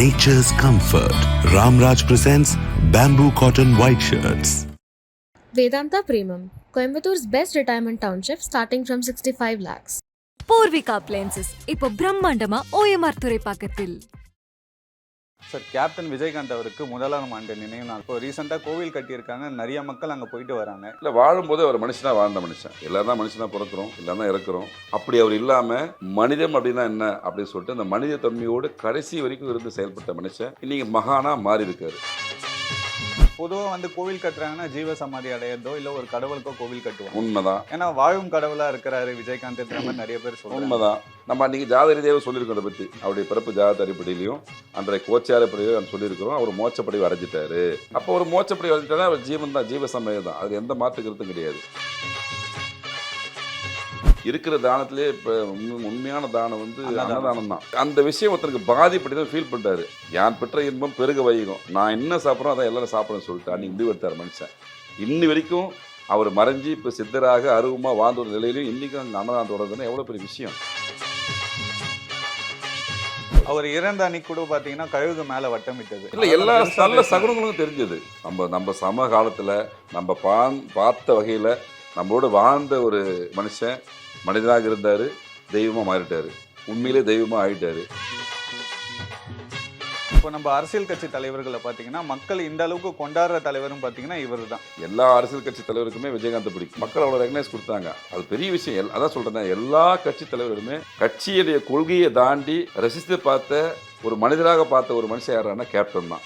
nature's comfort. Ramraj presents bamboo cotton white shirts. Vedanta Premium, Coimbator's best retirement township starting from 65 lakhs. Poorvika appliances இப்போ பிரம்மாண்டமா OMR துறைப்பாக்கத்தில் sir captain Vijayakanth அவருக்கு முதலாம் ஆண்டு நினைவு நாள். இப்போ ரீசெண்டாக கோவில் கட்டியிருக்காங்க. நிறைய மக்கள் அங்கே போயிட்டு வராங்க. இல்லை வாழும்போது அவர் மனுஷனாக வாழ்ந்த மனுஷன். எல்லாரும் தான் மனுஷனாக பிறக்கிறோம் எல்லாம் தான் இறக்குறோம். அப்படி அவர் இல்லாமல் மனிதம் அப்படின்னா என்ன அப்படின்னு சொல்லிட்டு அந்த மனித தன்மையோடு கடைசி வரைக்கும் இருந்து செயல்பட்ட மனுஷன் இன்னைக்கு மகானா மாறி இருக்காரு பொதுவாக வந்து கோவில் கட்டுறாங்கன்னா ஜீவ சமாதி அடையறதோ இல்லை ஒரு கடவுளுக்கோ கோவில் கட்டுவாங்க. உண்மைதான். ஏன்னா வாழும் கடவுளாக இருக்கிறாரு விஜயகாந்த் மாதிரி நிறைய பேர் சொல்றாங்க. உண்மைதான். நம்ம அன்னைக்கு ஜாத ரீதியாக சொல்லியிருக்கோம் அதை பற்றி அவருடைய பிறப்பு ஜாத அடிப்படையிலையும் அன்றைய கோச்சார படியும் சொல்லியிருக்கிறோம். அவர் மோச்சப்படி அடைஞ்சிட்டாரு அப்போ ஒரு மோச்சப்படி அடைஞ்சிட்டாரு அவர் ஜீவன் தான் ஜீவ சமயம் தான் அது எந்த மாற்று கருத்தும் கிடையாது. இருக்கிற தானத்திலே இப்போ உண்மையான தானம் வந்து அன்னதானம். தான் அந்த விஷயம் ஒருத்தருக்கு பாதிப்படி தான் ஃபீல் பண்ணிட்டாரு யான் பெற்ற இன்பம் பெருக வைகும் நான் என்ன சாப்பிட்றோம் அதான் எல்லாரும் சாப்பிடணும்னு சொல்லிட்டு. அன்னைக்கு முடிவு எடுத்தார் மனுஷன். இன்னி வரைக்கும் அவர் மறைஞ்சு இப்போ சித்தராக அருவமாக வாழ்ந்த ஒரு நிலையிலையும் இன்றைக்கும் அங்கே அன்னதானம் தொடர்றதுன்னா எவ்வளோ பெரிய விஷயம். அவர் இறந்த அன்னைக்கு கூட பார்த்தீங்கன்னா கழுகு மேலே வட்டமிட்டது இல்லை எல்லா நல்ல சகுனங்களும் தெரிஞ்சது. நம்ம நம்ம சம காலத்தில் நம்ம பான் பார்த்த வகையில் நம்மளோட வாழ்ந்த ஒரு மனுஷன் மனிதனாக இருந்தார் தெய்வமாக மாறிட்டார். உண்மையிலே தெய்வமாக ஆகிட்டாரு இப்போ நம்ம அரசியல் கட்சி தலைவர்களை பார்த்தீங்கன்னா மக்கள் இந்த அளவுக்கு கொண்டாடுற தலைவரும் பார்த்தீங்கன்னா இவர் தான் எல்லா அரசியல் கட்சி தலைவருக்குமே விஜயகாந்த் பிடிக்கும். மக்கள் அவ்வளோ ரெகனைஸ் கொடுத்தாங்க. அது பெரிய விஷயம். அதான் சொல்கிறேன் எல்லா கட்சி தலைவருமே கட்சியுடைய கொள்கையை தாண்டி ரசித்து பார்த்த ஒரு மனிதராக பார்த்த ஒரு மனுஷன் யாருன்னா கேப்டன் தான்.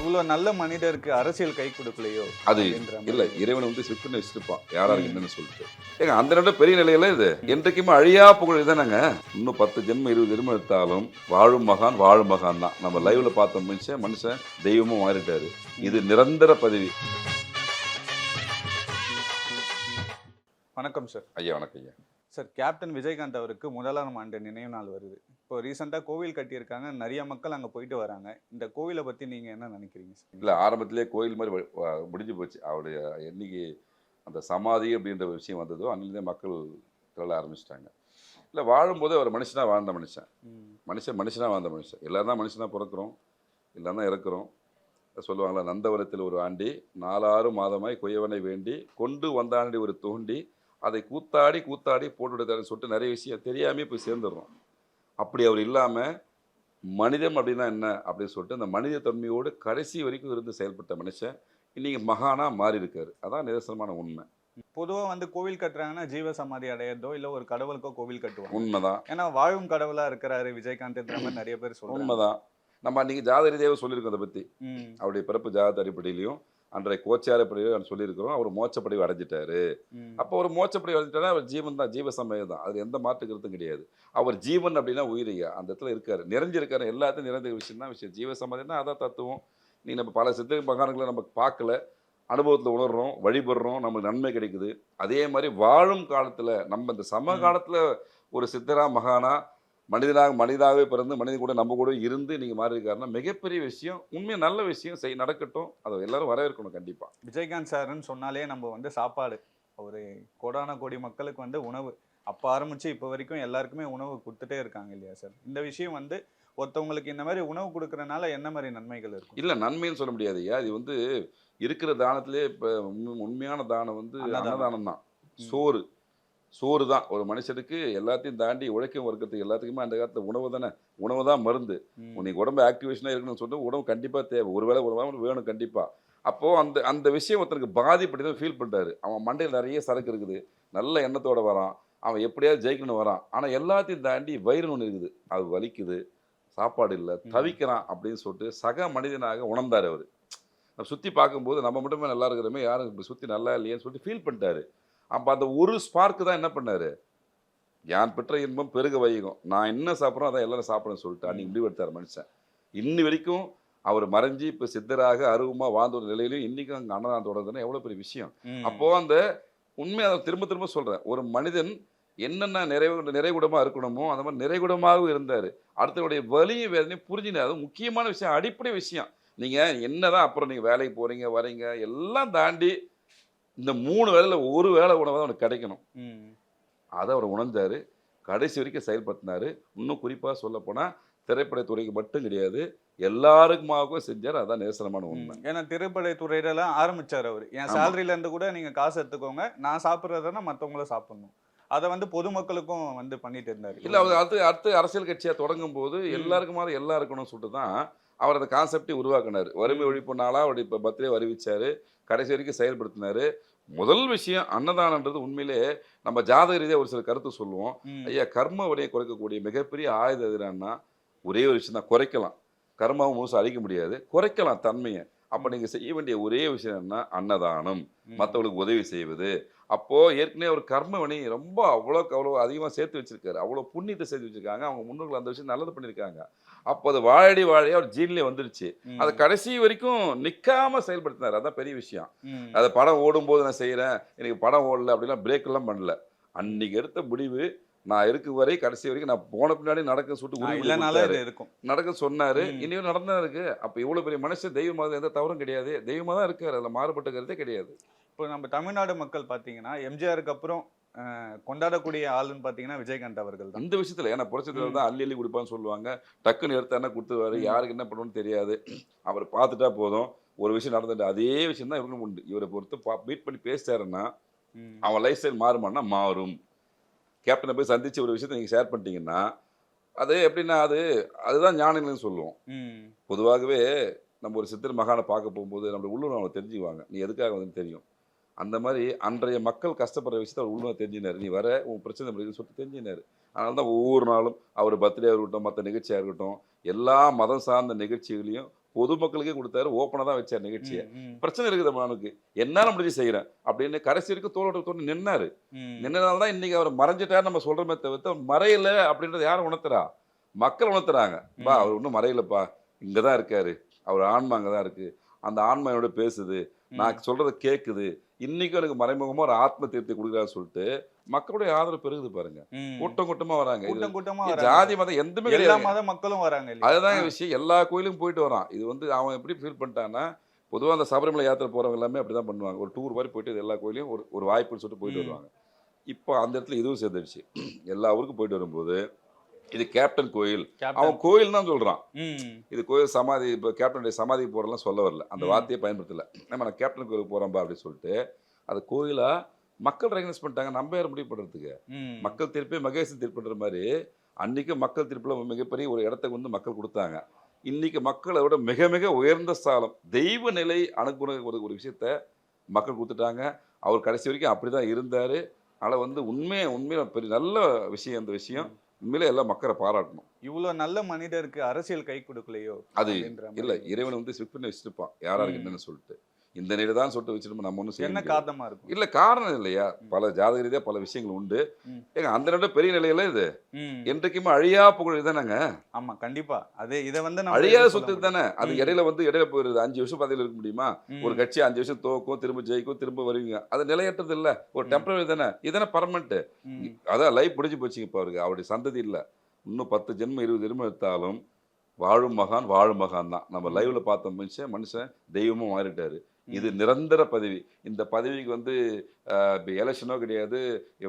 இவ்வளோ நல்ல மனிதருக்கு அரசியல் கை கொடுக்கலையோ அது. இல்ல இறைவன் வந்து ஸ்விஃப்ட் பண்ணி வச்சிருப்பான் யாராருக்கு என்னன்னு சொல்லிட்டு. ஏங்க அந்த ரெண்டு பெரிய நிலையில இது. என்றைக்குமே அழியா புகழ் இதுதானங்க? இன்னும் பத்து ஜென்மம் இருபது ஜென்மம் எடுத்தாலும் வாழும் மகான் வாழும் மகான் தான். நம்ம லைவ்ல பார்த்த மனுஷன் மனுஷன் தெய்வமும் மாறிட்டாரு. இது நிரந்தர பதவி. வணக்கம் சார். ஐயா வணக்கம் ஐயா. சார் கேப்டன் விஜயகாந்த் அவருக்கு முதலாம் ஆண்டு நினைவு நாள் வருது. இப்போ ரீசெண்டாக கோவில் கட்டியிருக்காங்க. நிறைய மக்கள் அங்கே போயிட்டு வராங்க. இந்த கோவிலை பற்றி நீங்கள் என்ன நினைக்கிறீங்க சார்? இல்ல ஆரம்பத்திலே கோயில் மாதிரி முடிஞ்சு போச்சு. அவருடைய என்னைக்கு அந்த சமாதி அப்படின்ற ஒரு விஷயம் வந்ததோ அன்னிலே மக்கள் திரள ஆரம்பிச்சிட்டாங்க. இல்லை வாழும்போது அவர் மனுஷனா வாழ்ந்த மனுஷன். மனுஷன் மனுஷனாக வாழ்ந்த மனுஷன். எல்லாரும் தான் மனுஷனாக பிறக்கிறோம். எல்லாம் தான் இறக்குறோம். சொல்லுவாங்களா நந்தவனத்தில் ஒரு ஆண்டி நாலாறு மாதமாய் கொய்யவனை வேண்டி கொண்டு வந்தாண்டி ஒரு தோண்டி அதை கூத்தாடி கூத்தாடி போட்டு விடுதாருன்னு சொல்லிட்டு நிறைய விஷயம் தெரியாமே போய் சேர்ந்துடுறோம். அப்படி அவர் இல்லாமல் மனிதம் அப்படின்னா என்ன அப்படின்னு சொல்லிட்டு அந்த மனித தன்மையோடு கடைசி வரைக்கும் இருந்து செயல்பட்ட மனுஷன் இன்னைக்கு மகானா மாறி இருக்காரு அதான் நிதர்சனமான உண்மை. பொதுவாக வந்து கோவில் கட்டுறாங்கன்னா ஜீவ சமாதி அடையறதோ இல்லை ஒரு கடவுளுக்கோ கோவில் கட்டுவாங்க. உண்மைதான். ஏன்னா வாழும் கடவுளாக இருக்கிறாரு விஜயகாந்த் மாதிரி நிறைய பேர் சொல்றாங்க. உண்மைதான். நம்ம அன்றைக்கி ஜாத ரீதியாக சொல்லியிருக்கோம் அதை பற்றி அவருடைய பிறப்பு ஜாத அடிப்படையிலையும் அன்றைய கோச்சார படியும் சொல்லியிருக்கிறோம். அவர் மோச்சப்படி அடைஞ்சிட்டாரு. அப்போ ஒரு மோச்சப்படி அடைஞ்சிட்டாரு. அவர் ஜீவன் தான் ஜீவ சமயம் தான். அது எந்த மாற்று கருத்தும் கிடையாது. அவர் ஜீவன் அப்படின்னா உயிரியா அந்த இடத்துல இருக்காரு. நிறைஞ்சிருக்காரு. எல்லாத்தையும் நிறைந்த விஷயம் தான் விஷயம். ஜீவ சமாதினா அதான் தத்துவம். நீ நம்ம பல சித்த மகான்களை நம்ம பார்க்கல. அனுபவத்தில் உணர்றோம் வழிபடுறோம். நமக்கு நன்மை கிடைக்குது. அதே மாதிரி வாழும் காலத்தில் நம்ம இந்த சம. காலத்தில் ஒரு சித்தரா மகானா மனிதனாக மனிதாகவே பிறந்து மனிதன் கூட நம்ம கூட இருந்து நீங்கள் மாறி இருக்காருன்னா மிகப்பெரிய விஷயம் உண்மையாக நல்ல விஷயம் செய் நடக்கட்டும். அதை எல்லாரும் வரவேற்கணும் கண்டிப்பாக விஜயகாந்த் சார்னு சொன்னாலே நம்ம வந்து சாப்பாடு. ஒரு கோடான கோடி மக்களுக்கு வந்து உணவு. அப்போ ஆரம்பிச்சு இப்போ வரைக்கும் எல்லாருக்குமே உணவு கொடுத்துட்டே இருக்காங்க இல்லையா சார்? இந்த விஷயம் வந்து ஒருத்தவங்களுக்கு இந்த மாதிரி உணவு கொடுக்கறனால என்ன மாதிரி நன்மைகள் இருக்கும்? இல்லை நன்மைன்னு சொல்ல முடியாது ஐயா. இது வந்து இருக்கிற தானத்திலே இப்போ உண்மையான தானம் வந்து அன்னதானம். தான். சோறு. சோறு தான். ஒரு மனுஷனுக்கு எல்லாத்தையும் தாண்டி உழைக்கும் வர்க்கத்துக்கு எல்லாத்துக்குமே அந்த காலத்தில் உணவு தானே? உணவு தான் மருந்து. உனக்கு உடம்பு ஆக்டிவேஷனாக இருக்கணும்னு சொல்லிட்டு உணவு கண்டிப்பாக தேவை. ஒரு வேளை உணவு வேணும் கண்டிப்பாக அப்போது அந்த அந்த விஷயம் ஒருத்தனுக்கு பாதிப்படி தான் ஃபீல் பண்ணுறாரு அவன் மண்டையில் நிறைய சரக்கு இருக்குது. நல்ல எண்ணத்தோட வரான். அவன் எப்படியாவது ஜெயிக்கணும்னு வரான். ஆனால் எல்லாத்தையும் தாண்டி வயிறு ஒன்று இருக்குது. அது வலிக்குது. சாப்பாடு இல்லை. தவிக்கிறான் அப்படின்னு சொல்லிட்டு சக மனிதனாக உணர்ந்தார் அவர். நம்ம சுற்றி பார்க்கும்போது நம்ம மட்டுமே நல்லா இருக்கிறோமே யாரும் இப்படி சுற்றி நல்லா இல்லையேன்னு சொல்லிட்டு ஃபீல் பண்ணிட்டாரு. அப்போ அந்த ஒரு ஸ்பார்க்கு தான் என்ன பண்ணாரு? யான் பெற்ற இன்பம் பெருக வைகும் நான் என்ன சாப்பிட்றோம் அதான் எல்லாரும் சாப்பிடணும்னு சொல்லிட்டு. அன்னைக்கு முடிவு எடுத்தார் மனுஷன். இன்னி வரைக்கும் அவர் மறைஞ்சு இப்போ சித்தராக அருவமாக வாழ்ந்த ஒரு நிலையிலையும் இன்றைக்கும் அங்கே அன்னதானம் தொடர்றதுன்னா எவ்வளோ பெரிய விஷயம். அப்போது அந்த உண்மையை அதை திரும்ப திரும்ப சொல்கிறேன் ஒரு மனிதன் என்னென்ன நிறைவு நிறைகுடமாக இருக்கணுமோ அந்த மாதிரி நிறைகுடமாகவும் இருந்தார். அடுத்தவருடைய வலியும் வேதனையும் புரிஞ்சுனார் அது முக்கியமான விஷயம் அடிப்படை விஷயம். நீங்கள் என்னதான் அப்புறம் நீங்கள் வேலைக்கு போகிறீங்க வரீங்க எல்லாம் தாண்டி இந்த மூணு வேலையில் ஒரு வேலை உணவு தான் அவனுக்கு கிடைக்கணும். அதை அவர் உணர்ந்தார். கடைசி வரைக்கும் செயல்படுத்தினார். இன்னும் குறிப்பாக சொல்லப்போனால் திரைப்படத்துறைக்கு மட்டும் கிடையாது. எல்லாருக்குமாகவும் செஞ்சார். அதான் நேசனமான உண்மை. ஏன்னா திரைப்பட துறையிலலாம் ஆரம்பிச்சார் அவர். என் ஆமா. சேலரியில இருந்து கூட நீங்க காசு எடுத்துக்கோங்க. நான் சாப்பிட்றதுனா மத்தவங்களும் சாப்பிடணும். அதை வந்து பொதுமக்களுக்கும் வந்து பண்ணிட்டு இருந்தாரு. இல்ல அவர் அடுத்து அடுத்து அரசியல் கட்சியா தொடங்கும் போது எல்லாருக்குமாவது எல்லாம் இருக்கணும்னு சொல்லிட்டு தான் அவர் அந்த கான்செப்டை உருவாக்குனார். வறுமை ஒழிப்பு நாளா அவர் இப்போ பர்த்டே அறிவிச்சாரு. கடைசி வரைக்கும் செயல்படுத்தினாரு. முதல் விஷயம் அன்னதானன்றது உண்மையிலே நம்ம ஜாதக ரீதியாக ஒரு சில கருத்து சொல்லுவோம். ஐயா கர்ம வினையை குறைக்கக்கூடிய மிகப்பெரிய ஆயுதம் எதுனா ஒரே ஒரு விஷயம் தான் குறைக்கலாம். கர்மாவை முழுசு அழிக்க முடியாது. குறைக்கலாம் தன்மையை. அப்போ நீங்கள் செய்ய வேண்டிய ஒரே விஷயம் என்ன அன்னதானம். மற்றவங்களுக்கு உதவி செய்வது. அப்போ ஏற்கனவே ஒரு கர்ம வினை ரொம்ப அவ்வளோக்கு அவ்வளோ அதிகமாக சேர்த்து வச்சிருக்காரு. அவ்வளோ புண்ணியத்தை சேர்த்து வச்சிருக்காங்க. அவங்க முன்னோர்கள் அந்த விஷயம் நல்லது பண்ணியிருக்காங்க. அப்போ அது வாழடி வாழையா அவர் ஜீன்லேயே வந்துருச்சு. அதை கடைசி வரைக்கும் நிற்காம செயல்படுத்தினார். அதான் பெரிய விஷயம். அதை படம் ஓடும்போது நான் செய்கிறேன் எனக்கு படம் ஓடல அப்படிலாம் பிரேக் எல்லாம் பண்ணல. அன்னைக்கு எடுத்த முடிவு நான் இருக்கும் வரை கடைசி வரைக்கும் நான் போன பின்னாடி நடக்க கொடுத்தாரு. இது இருக்கும். நடக்க சொன்னாரு. இனியும் நடந்தா இருக்கு. அப்ப இவ்வளவு பெரிய மனுஷன் தெய்வமாக எந்த தவறும் கிடையாது. தெய்வமா தான் இருக்காரு. அதுல மாறுபட்ட கருத்தே கிடையாது. இப்போ நம்ம தமிழ்நாடு மக்கள் பார்த்தீங்கன்னா எம்ஜிஆருக்கு அப்புறம் கொண்டாடக்கூடிய ஆளுன்னு பார்த்தீங்கன்னா விஜயகாந்த் அவர்கள் தான். இந்த விஷயத்துல ஏன்னா புரட்சத்தில் தான் அள்ளி அள்ளி கொடுப்பான்னு சொல்லுவாங்க. டக்குன்னு எடுத்தாருன்னா கொடுத்துருவாரு. யாருக்கு என்ன பண்ணணும்னு தெரியாது. அவர் பார்த்துட்டா போதும். ஒரு விஷயம் நடந்துட்டு அதே விஷயம் தான் இவருக்கும் உண்டு. இவரை பொறுத்து பா மீட் பண்ணி பேசிட்டாருன்னா. அவன் லைஃப் ஸ்டைல் மாறுமான்னா மாறும். கேப்டனை போய் சந்திச்சு ஒரு விஷயத்தை நீங்கள் ஷேர் பண்ணிட்டீங்கன்னா அது எப்படின்னா அது அதுதான் ஞானிகள்னு சொல்லுவோம். பொதுவாகவே நம்ம ஒரு சித்தர் மகானை பார்க்க போகும்போது நம்ம உள்ளூர் அவங்க தெரிஞ்சுக்குவாங்க. நீ எதுக்காக வந்து தெரியும்? அந்த மாதிரி அன்றைய மக்கள் கஷ்டப்படுற விஷயத்தை அவர் உள்ளூர் தெரிஞ்சினார் நீ வர உன் பிரச்சனை இப்படி இருக்குன்னு சொல்லிட்டு தெரிஞ்சினார் அதனால தான் ஒவ்வொரு நாளும் அவர் பர்த்டே இருக்கட்டும் மற்ற நிகழ்ச்சியாக இருக்கட்டும் எல்லா மதம் சார்ந்த நிகழ்ச்சிகளையும் பொதுமக்களுக்கே கொடுத்தாரு ஓப்பனாக தான் வச்சார் நிகழ்ச்சியை. பிரச்சனை இருக்குது மகனுக்கு. என்னால் முடிஞ்சு செய்கிறேன் அப்படின்னு கடைசி வரைக்கும் தோளோட தோடு நின்னாரு. நின்னதால தான் இன்னைக்கு அவர் மறைஞ்சிட்டாரு நம்ம சொல்றோமே தவிர்த்து அவர் மறையல அப்படின்றத யாரும் உணர்த்துறா? மக்கள் உணர்த்துறாங்க. பா. அவர் ஒன்றும் மறையலப்பா. இங்கே தான் இருக்காரு. அவர் ஆன்மா அங்கே தான் இருக்கு. அந்த ஆன்மா என்னோட பேசுது. நான் சொல்றதை கேட்குது இன்னைக்கும் எனக்கு மறைமுகமா ஒரு ஆத்ம தீர்த்தி கொடுக்குறான்னு சொல்லிட்டு மக்களுடைய ஆதரவு பெருகுது பாருங்க. கூட்டம் கூட்டமா வராங்க கூட்டம் கூட்டமா. ஜாதி மதம் எந்தமே எல்லா கிடையாது மத மக்களும் வராங்க ஆ. விஷயம் எல்லா கோயிலுக்கும் போயிட்டு வரான் இது வந்து அவன் எப்படி ஃபீல் பண்ணிட்டான்னா பொதுவாக அந்த சபரிமலை யாத்திரை போறவங்க எல்லாமே அப்படி தான் பண்ணுவாங்க ஒரு டூர் மாதிரி போயிட்டு எல்லா கோயிலையும் ஒரு ஒரு வாய்ப்புன்னு சொல்லிட்டு போயிட்டு. வருவாங்க இப்போ அந்த இடத்துல இதுவும் சேர்ந்துடுச்சு எல்லா ஊருக்கும் போயிட்டு வரும்போது இது கேப்டன் கோயில். அவன் கோயில் தான் சொல்றான். இது கோயில் சமாதி இப்போ கேப்டனுடைய சமாதி போறலாம் சொல்ல வரல அந்த. வார்த்தையை பயன்படுத்தல நம்ம நான் கேப்டன் கோயிலுக்கு போறோம்பா அப்படின்னு சொல்லிட்டு அது கோயிலா மக்கள் ரெகனைஸ் பண்ணிட்டாங்க நம்ம யார் முடிவு பண்றதுக்கு ம். மக்கள் தீர்ப்பே மகேசன் தீர்ப்புன்ற மாதிரி அன்னைக்கு மக்கள் தீர்ப்புல மிகப்பெரிய ஒரு இடத்துக்கு வந்து மக்கள் கொடுத்தாங்க. இன்னைக்கு மக்களை விட மிக மிக உயர்ந்த ஸ்தானம் தெய்வ நிலை அணுகுண ஒரு ஒரு விஷயத்த மக்கள் கொடுத்துட்டாங்க. அவர் கடைசி வரைக்கும் அப்படிதான் இருந்தாரு. அதனால் வந்து உண்மையை உண்மையில பெரிய நல்ல விஷயம் அந்த விஷயம். உண்மையிலே எல்லாம் மக்களை பாராட்டணும். இவ்வளவு நல்ல மனிதருக்கு அரசியல் கை கொடுக்கலையோ அது. இல்ல இறைவன் வந்து ஸ்விப் பண்ணி வச்சிருப்பான். யாராருக்கு. என்னன்னு சொல்லிட்டு. இந்த நிலை தான் சொல்லிட்டு வச்சிருப்போம் நம்ம ஒன்றும் என்ன. காரணமா இருக்கும் இல்ல காரணம் இல்லையா. பல ஜாதக ரீதியா பல விஷயங்கள் உண்டு. ஏங்க அந்த நிலை பெரிய நிலையில இது. என்றைக்குமே அழியா புகழ் தானேங்க ஆமா கண்டிப்பா அது இதை வந்து அழியாத சொத்து. தானே அது. இடையில வந்து இடையில போயிருது அஞ்சு வருஷம் பதவியில் இருக்க முடியுமா. ஒரு கட்சி அஞ்சு வருஷம் தோக்கும் திரும்ப ஜெயிக்கும் திரும்ப வருவீங்க அது நிலையற்றது இல்ல ஒரு. டெம்பரரி தானே இதனை பர்மனெண்ட். அதான் லைஃப் முடிஞ்சு போச்சுங்க இப்போ அவருக்கு அவருடைய சந்ததி இல்ல இன்னும் பத்து ஜென்மம் இருபது ஜென்மம் எடுத்தாலும் வாழும் மகான் வாழும் மகான் தான் நம்ம. லைவ்ல பார்த்த மனுஷன் மனுஷன் தெய்வமும் மாறிட்டாரு. இது நிரந்தர பதவி. இந்த பதவிக்கு வந்து எலெக்ஷனோ கிடையாது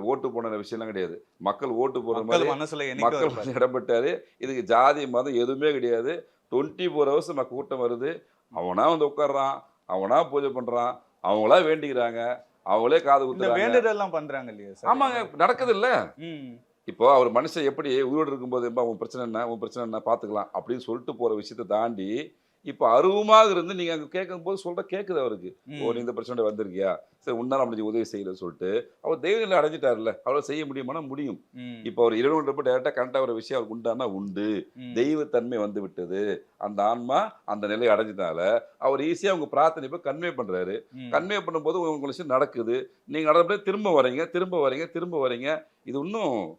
ஓட்டு போன விஷயம்லாம் கிடையாது. மக்கள் ஓட்டு மக்கள் மாதிரி மனசுல மக்கள். இடம்பெட்டாரு இதுக்கு ஜாதி மதம் எதுவுமே கிடையாது. டுவெண்ட்டி ஃபோர் ஹவர்ஸ் நம்ம கூட்டம் வருது. அவனா வந்து உட்கார்றான். அவனா பூஜை பண்றான். அவங்களா வேண்டிக்கிறாங்க. அவங்களே காது குத்துறாங்க. வேண்டுதல் எல்லாம் பண்றாங்க இல்லையா சார்? ஆமாங்க. நடக்குது இல்ல. இப்போ அவர் மனுஷன் எப்படி உயிரோடு இருக்கும்போது "எப்பா, உன் பிரச்சனை என்ன? உன் பிரச்சனை என்ன? பார்த்துக்கலாம். அப்படின்னு சொல்லிட்டு போற விஷயத்தை தாண்டி இப்போ அருவமாக இருந்து நீங்க அங்க கேட்கும் போது சொல்ற கேட்குது அவருக்கு. ஓ. நீ இந்த பிரச்சனை வந்திருக்கியா? சரி உன்னால அப்படி உதவி செய்யலன்னு சொல்லிட்டு. அவர் தெய்வநிலை அடைஞ்சிட்டாருல்ல. அவரால் செய்ய முடியுமானா முடியும். இப்போ அவர் இறைவன் டேரெக்டாக கரெக்டாக ஒரு விஷயம் அவருக்கு உண்டானா உண்டு. தெய்வத்தன்மை வந்து விட்டது. அந்த ஆன்மா அந்த நிலையை அடைஞ்சதால அவர் ஈஸியாக உங்க பிரார்த்தனை போய் கன்வே பண்றாரு. ம். கன்வே பண்ணும்போது உங்களுக்கு விஷயம் நடக்குது. நீங்க நடந்தபடியே திரும்ப வரீங்க திரும்ப வரீங்க திரும்ப வரீங்க. இது இன்னும்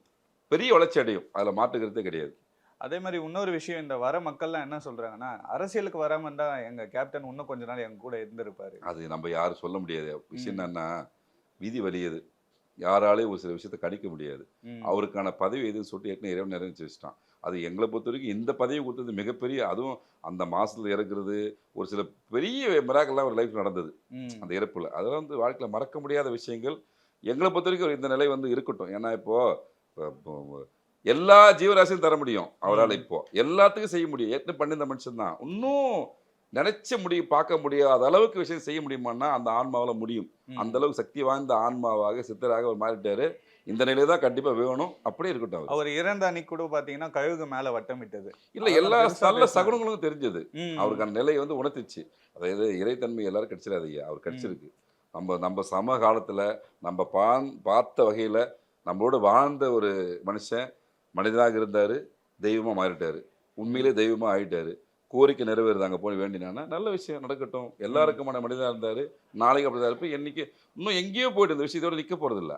பெரிய வளர்ச்சி அடையும். அதுல மாற்றுக்கிறதே கிடையாது. அதே மாதிரி இன்னொரு விஷயம் இந்த வர மக்கள்லாம் என்ன சொல்றாங்கன்னா அரசியலுக்கு வராம இருந்தா எங்க கேப்டன் இன்னும் கொஞ்ச நாள் எங்க கூட இருந்திருப்பாரு. அது நம்ம யாரும் சொல்ல முடியாது. விஷயம். என்னன்னா விதி வலியது யாராலையும் ஒரு சில விஷயத்தை கணிக்க முடியாது. அவருக்கான பதவி எதுன்னு சொல்லிட்டு ஏற்கனவே இறைவன் நிறைவேற்றி வச்சுட்டான். அது எங்களை பொறுத்த வரைக்கும் இந்த பதவி கொடுத்தது மிகப்பெரிய அதுவும் அந்த மாசத்துல இறக்குறது ஒரு சில பெரிய மிராக்கெல்லாம் ஒரு லைஃப் நடந்தது. அந்த இறப்புல. அதெல்லாம் வந்து வாழ்க்கையில் மறக்க முடியாத விஷயங்கள் எங்களை பொறுத்த வரைக்கும் இந்த நிலை வந்து இருக்கட்டும். ஏன்னா இப்போ எல்லா ஜீவராசியும் தர முடியும் அவரால். இப்போ. எல்லாத்துக்கும் செய்ய முடியும். ஏற்கனவே பண்ணியிருந்த மனுஷன் தான். இன்னும் நினைச்ச முடியும் பார்க்க முடியாத அளவுக்கு விஷயம் செய்ய முடியுமான்னா அந்த ஆன்மாவால் முடியும். அந்த அளவுக்கு சக்தி வாய்ந்த ஆன்மாவாக சித்தராக அவர் மாறிட்டாரு. இந்த நிலையில தான் கண்டிப்பா வேணும். அப்படியே இருக்கட்டும் அவர். இறந்த அன்னைக்கு கூட பாத்தீங்கன்னா கழுகு மேல வட்டமிட்டது இல்ல எல்லா நல்ல. சகுனங்களும் தெரிஞ்சது. அவருக்கு அந்த நிலையை வந்து உணர்த்துச்சு. அதாவது இறைத்தன்மை எல்லாரும் கிடைச்சிடாது ஐயா அவர் கிடைச்சிருக்கு. நம்ம நம்ம சம காலத்துல நம்ம பான் பார்த்த வகையில நம்மளோட வாழ்ந்த ஒரு மனுஷன் மனிதனாக இருந்தார் தெய்வமாக மாறிட்டார். உண்மையிலே தெய்வமாக ஆகிட்டார் கோரிக்கை நிறைவேறுது அங்கே போய் வேண்டினானா நல்ல விஷயம் நடக்கட்டும். எல்லாருக்குமான மனிதனாக இருந்தார். நாளைக்கு அப்படிதான் இருப்போம் என்றைக்கு இன்னும் எங்கேயோ போயிட்டு இந்த விஷயத்தோட நிற்க போகிறதில்ல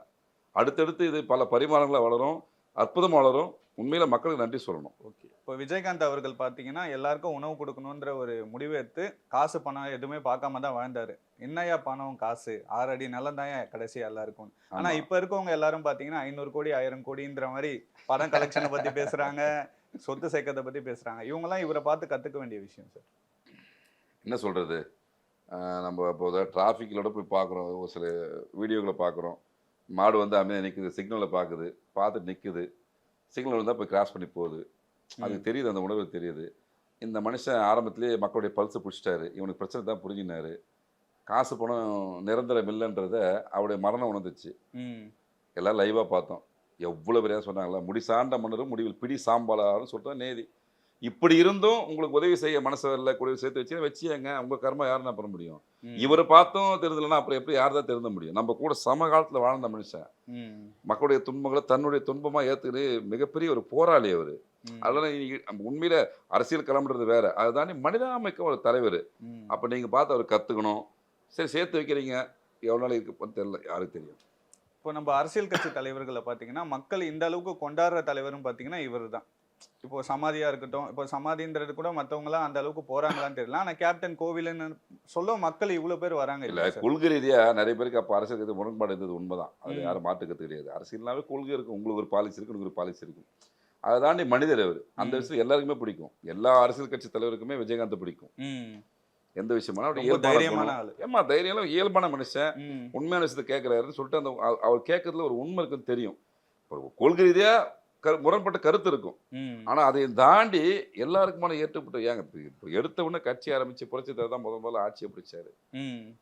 அடுத்தடுத்து இது பல பரிமாணங்களாக வளரும் அற்புதமாக வளரும். உண்மையில் மக்களுக்கு நன்றி சொல்லணும். ஓகே. இப்போ விஜயகாந்த் அவர்கள் பார்த்தீங்கன்னா எல்லாருக்கும் உணவு கொடுக்கணுன்ற ஒரு முடிவு எடுத்து காசு பணம் எதுவுமே பார்க்காம தான் வாழ்ந்தார். என்னையா பணம் காசு? ஆறு அடி நிலம் தான் கடைசி எல்லாருக்கும் ஆனா ஆமா. இப்ப இருக்கவங்க எல்லாரும் பாத்தீங்கன்னா ஐநூறு கோடி ஆயிரம் கோடின்ற மாதிரி படம் கலெக்ஷனை பத்தி பேசுறாங்க சொத்து சேர்க்கறத பத்தி பேசுறாங்க. இவங்கெல்லாம் இவரை பார்த்து கத்துக்க வேண்டிய விஷயம் சார். என்ன சொல்கிறது நம்ம இப்போ டிராஃபிக்கிலோட போய் பார்க்குறோம் ஒரு சில வீடியோக்களை பார்க்குறோம் மாடு வந்து அமைதியாக நிற்குது சிக்னலில் பார்க்குது பார்த்துட்டு நிற்குது சிக்னல் வந்தால் போய் கிராஸ் பண்ணி போகுது. அதுக்கு தெரியுது அந்த உணர்வு தெரியுது. இந்த மனுஷன் ஆரம்பத்திலேயே மக்களுடைய பல்ஸை பிடிச்சிட்டாரு. இவனுக்கு பிரச்சனை தான் புரிஞ்சினாரு. காசு பணம் நிரந்தரம் இல்லைன்றத அவருடைய மரணம் உணர்ந்துச்சு. எல்லாம் லைவாக பார்த்தோம். எவ்வளோ பெரிய சொன்னாங்களா? முடி சார்ந்த மன்னரும் முடிவில் பிடி சாம்பாலாரும் சொல்லிட்டு நேதி. இப்படி இருந்தும் உங்களுக்கு உதவி செய்ய மனசு வரல கூட சேர்த்து வச்சு வச்சியாங்க உங்க கர்மா யாருன்னா பண்ண முடியும். இவரை பார்த்தும் தெரிஞ்சலன்னா அப்புறம் எப்படி யார் தான் திருந்த முடியும்? நம்ம கூட சம காலத்துல வாழ்ந்த மனுஷன். மக்களுடைய துன்பங்களை தன்னுடைய துன்பமா ஏத்துக்கிட்டு மிகப்பெரிய ஒரு போராளி அவரு. அதனால உண்மையில அரசியல் கிளம்புறது வேற. அதுதாண்டி மனிதாமைக்க ஒரு தலைவர். அப்ப நீங்க பார்த்து அவர் கத்துக்கணும். சரி சேர்த்து வைக்கிறீங்க. எவ்வளவு நாள் இருக்குன்னு தெரியல யாருக்கு தெரியும். இப்போ நம்ம அரசியல் கட்சி தலைவர்களை பார்த்தீங்கன்னா மக்கள் இந்த அளவுக்கு கொண்டாடுற தலைவரும் பார்த்தீங்கன்னா இவர் தான் இப்போ சமாதியா இருக்கட்டும் இப்போ சமாதின்றது கூட மற்றவங்களாம் அந்த அளவுக்கு போறாங்களான்னு தெரியல. ஆனா கேப்டன் கோவில்னு சொல்ல மக்கள் இவ்வளவு பேர் வராங்க இல்ல? கொள்கை ரீதியா நிறைய பேருக்கு அப்ப அரசியலுக்கு முரண்பாடு இருந்தது உண்மைதான். அது. யாரும் மாற்றுக்கிறது கிடையாது. அரசியல்னாவே கொள்கை இருக்கும். உங்களுக்கு ஒரு பாலிசி இருக்கு உங்களுக்கு ஒரு பாலிசி இருக்கும். அதை தாண்டி மனிதர் அவர். அந்த. விஷயம் எல்லாருக்குமே பிடிக்கும். எல்லா அரசியல் கட்சி தலைவருக்குமே விஜயகாந்த் பிடிக்கும். எந்த விஷயமான தைரியமான. ஆளு. ஏமா தைரியம் இயல்பான மனுஷன். உண்மையான விஷயத்தை கேட்கிறாருன்னு சொல்லிட்டு அந்த அவ- அவர் கேட்கறதுல ஒரு உண்மை இருக்குன்னு தெரியும். கொள்கை ரீதியா கரு முரண்பட்ட கருத்து இருக்கும். ஆனா அதை தாண்டி எல்லாருக்குமான ஏற்றுப்பட்ட ஏங்க இப்ப- எடுத்த உடனே கட்சி ஆரம்பிச்சு புரட்சி தலைவர் தான் முதல் முதல்ல ஆட்சியை பிடிச்சாரு.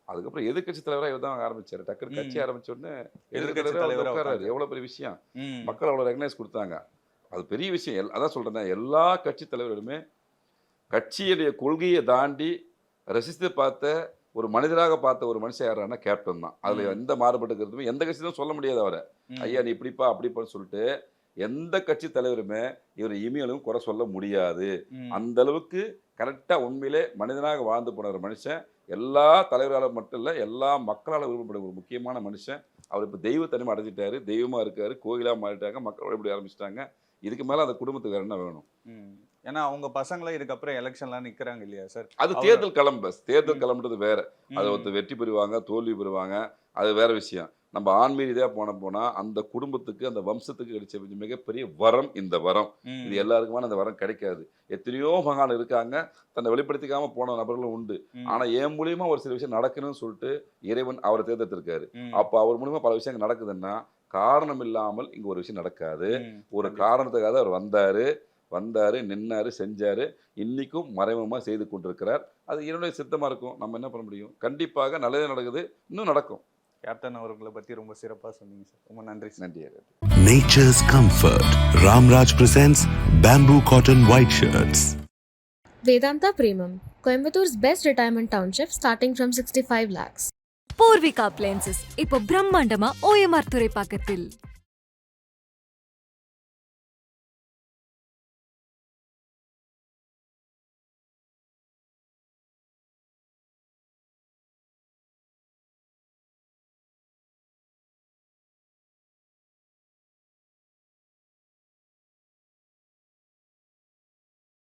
அதுக்கப்புறம் எதிர்க்கட்சி தலைவரா இவர் தான் ஆரம்பிச்சாரு. டக்குனு கட்சி. ஆரம்பிச்ச உடனே எதிர்க்கட்சி தலைவரா உட்காராரு பெரிய விஷயம். மக்கள் அவ்வளவு ரெகனைஸ் கொடுத்தாங்க. அது பெரிய விஷயம். எல்- அதான் சொல்றேன். எல்லா கட்சி தலைவர்களுமே கட்சியுடைய கொள்கையை தாண்டி ரசித்து பார்த்த ஒரு மனிதராக பார்த்த ஒரு மனுஷன் யாருன்னா கேப்டன் தான் அதுல. எந்த மாறுபட்ட கருத்துமே எந்த கட்சியும் சொல்ல முடியாது அவரை. ஐயா நீ இப்படிப்பா அப்படிப்பான்னு சொல்லிட்டு எந்த கட்சி தலைவருமே இவர் இமையிலும் குறை சொல்ல முடியாது. அந்த அளவுக்கு கரெக்டா உண்மையிலே மனிதனாக வாழ்ந்து போன ஒரு மனுஷன் எல்லா தலைவரால் மட்டும் இல்ல எல்லா மக்களால் விரும்பப்படும் ஒரு முக்கியமான மனுஷன் அவர் இப்போ தெய்வ தனிமை அடைஞ்சிட்டாரு தெய்வமா இருக்காரு கோயிலா மாறிட்டாங்க மக்கள் வழிபட ஆரம்பிச்சிட்டாங்க இதுக்கு மேல அந்த குடும்பத்துக்கு வேற என்ன வேணும். ஏன்னா அவங்க பசங்களும் இதுக்கப்புறம் எலெக்ஷன்லாம் நிக்கிறாங்க இல்லையா சார் அது தேர்தல் களம் பஸ் தேர்தல். களம்ன்றது வேற அது. ஒருத்தர் வெற்றி பெறுவாங்க தோல்வி பெறுவாங்க அது வேற விஷயம் நம்ம ஆன்மீக ரீதியா போன போனா அந்த குடும்பத்துக்கு அந்த வம்சத்துக்கு கிடைச்ச மிகப்பெரிய வரம் இந்த வரம். இது எல்லாருக்குமான அந்த வரம் கிடைக்காது எத்தனையோ மகான் இருக்காங்க தன்னை வெளிப்படுத்திக்காம போன நபர்களும் உண்டு. ஆனா என் மூலியமா ஒரு சில விஷயம் நடக்கணும்னு சொல்லிட்டு இறைவன் அவரை தேர்ந்தெடுத்திருக்காரு. அப்ப அவர் மூலியமா பல விஷயங்கள் நடக்குதுன்னா காரணம் இல்லாமல் இங்க ஒரு விஷயம் நடக்காது. ஒரு. காரணத்துக்காக அவர் வந்தாரு வந்தாரு நின்னாரு செஞ்சாரு இன்னைக்கும் மறைமுகமா செய்து கொண்டிருக்கிறார் அது என்னுடைய சித்தமா இருக்கும் நம்ம என்ன பண்ண முடியும் கண்டிப்பாக நல்லதே நடக்குது இன்னும் நடக்கும் கேப்டன் அவர்களை பத்தி ரொம்ப சிறப்பா சொன்னீங்க சார் ரொம்ப நன்றி நன்றி. Nature's comfort. Ramraj presents bamboo cotton white shirts. Vedanta Premium, Coimbator's best retirement township starting from 65 lakhs. Poorvika appliances இப்போ பிரம்மாண்டமா ஓஎம்ஆர் துறைப்பாக்கத்தில்